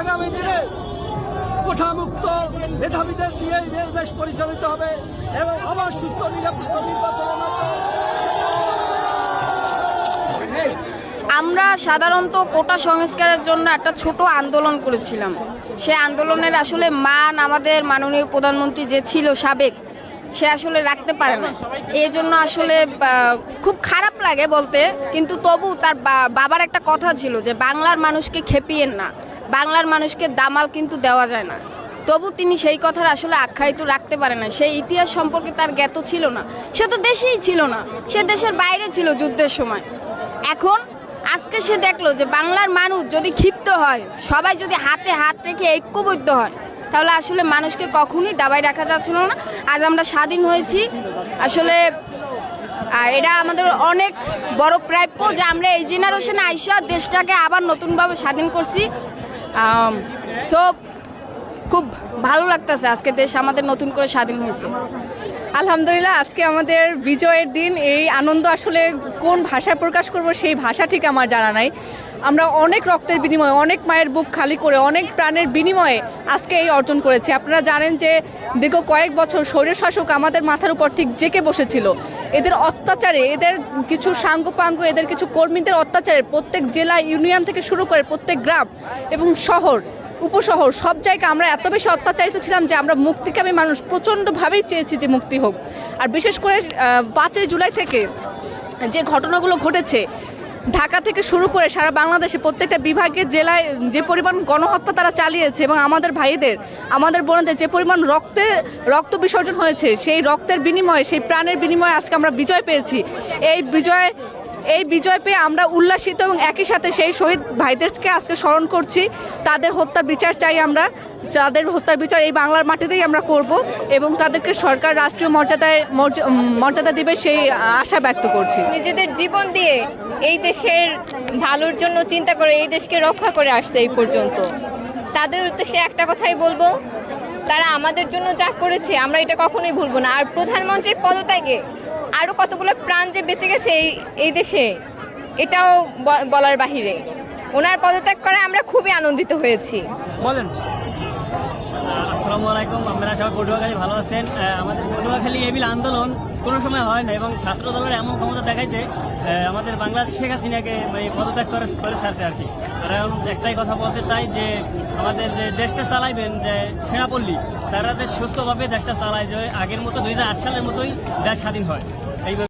আগামী দিনে কোঠামুক্ত মেধাবীদের দিয়ে এই দেশ পরিচালিত হবে এবং আমার সুস্থ নিরাপত্তা নির্বাচনের আমরা সাধারণত কোটা সংস্কারের জন্য একটা ছোট আন্দোলন করেছিলাম। সে আন্দোলনের আসলে মান আমাদের মাননীয় প্রধানমন্ত্রী যে ছিল সাবেক, সে আসলে রাখতে পারে না এই জন্য আসলে খুব খারাপ লাগে বলতে, কিন্তু তবু তার বাবার একটা কথা ছিল যে বাংলার মানুষকে খেপিয়েন না। বাংলার মানুষকে দামাল কিন্তু দেওয়া যায় না। তবু তিনি সেই কথার আসলে আখ্যায়িত রাখতে পারে না সেই ইতিহাস সম্পর্কে তার জ্ঞাত ছিল না। সে তো দেশেই ছিল না। সে দেশের বাইরে ছিল যুদ্ধের সময়। এখন আজকে সে দেখল যে বাংলার মানুষ যদি ক্ষিপ্ত হয়, সবাই যদি হাতে হাত রেখে ঐক্যবদ্ধ হয়, তাহলে আসলে মানুষকে কখনই দাবাই রাখা যাচ্ছিল না। আজ আমরা স্বাধীন হয়েছি। আসলে এটা আমাদের অনেক বড় প্রাপ্য যে আমরা এই জেনারেশনে আইসা দেশটাকে আবার নতুনভাবে স্বাধীন করছি। সো খুব ভালো লাগতেছে আজকে দেশ আমাদের নতুন করে স্বাধীন হয়েছে। আলহামদুলিল্লাহ, আজকে আমাদের বিজয়ের দিন, এই আনন্দ আসলে কোন ভাষায় প্রকাশ করব সেই ভাষা ঠিক আমার জানা নাই। আমরা অনেক রক্তের বিনিময়ে, অনেক মায়ের বুক খালি করে, অনেক প্রাণের বিনিময়ে আজকে এই অর্জন করেছি। আপনারা জানেন যে দীর্ঘ কয়েক বছর শরীর শাসক আমাদের মাথার উপর ঠিক জেকে বসেছিল। এদের অত্যাচারে, এদের কিছু সাঙ্গপাঙ্গ, এদের কিছু কর্মীদের অত্যাচারে প্রত্যেক জেলা ইউনিয়ন থেকে শুরু করে প্রত্যেক গ্রাম এবং শহর, উপশহর, সব জায়গায় আমরা এত বেশি অত্যাচারিত ছিলাম যে আমরা মুক্তিকামী মানুষ প্রচণ্ডভাবেই চেয়েছি যে মুক্তি হোক। আর বিশেষ করে পাঁচই জুলাই থেকে যে ঘটনাগুলো ঘটেছে ঢাকা থেকে শুরু করে সারা বাংলাদেশে প্রত্যেকটা বিভাগের জেলায় যে পরিমাণ গণহত্যা তারা চালিয়েছে এবং আমাদের ভাইদের, আমাদের বোনদের যে পরিমাণ রক্তে, রক্ত বিসর্জন হয়েছে, সেই রক্তের বিনিময়ে, সেই প্রাণের বিনিময়ে আজকে আমরা বিজয় পেয়েছি। এই বিজয় এই বিজয় পেয়ে আমরা উল্লাসিত এবং একই সাথে সেই শহীদ ভাইদেরকে আজকে স্মরণ করছি। তাদের হত্যার বিচার চাই আমরা তাদের হত্যার বিচার এই বাংলার মাটিতেই আমরা করব এবং তাদেরকে সরকার রাষ্ট্রীয় মর্যাদায়, মর্য- মর্যাদা দিবে সেই আশা ব্যক্ত করছি। নিজেদের জীবন দিয়ে এই দেশের ভালোর জন্য চিন্তা করে এই দেশকে রক্ষা করে আসছে এই পর্যন্ত। তাদের উদ্দেশ্যে একটা কথাই বলব, তারা আমাদের জন্য যা করেছে আমরা এটা কখনোই ভুলবো না। আর প্রধানমন্ত্রীর পদত্যাগে আরও কতগুলো প্রাণ যে বেঁচে গেছে এই এই দেশে, এটাও বলার বাহিরে। ওনার পদত্যাগ করে আমরা খুবই আনন্দিত হয়েছি। বলেন। আসসালামু আলাইকুম আপনারা সবাই পটুয়াখালী ভালো আছেন? আমাদের পটুয়াখালী এবিল আন্দোলন কোনো সময় হয় না এবং ছাত্র দলের এমন ক্ষমতা দেখায় যে আমাদের বাংলাদেশ শেখ হাসিনাকে মানে পদত্যাগ করে করে ছাড়ছে আর কি। আর এখন একটাই কথা বলতে চাই যে আমাদের যে দেশটা চালাইবেন যে সেনাপল্লী তারা যে সুস্থভাবে দেশটা চালায় যে আগের মতো দুই হাজার আট সালের মতোই দেশ স্বাধীন হয়।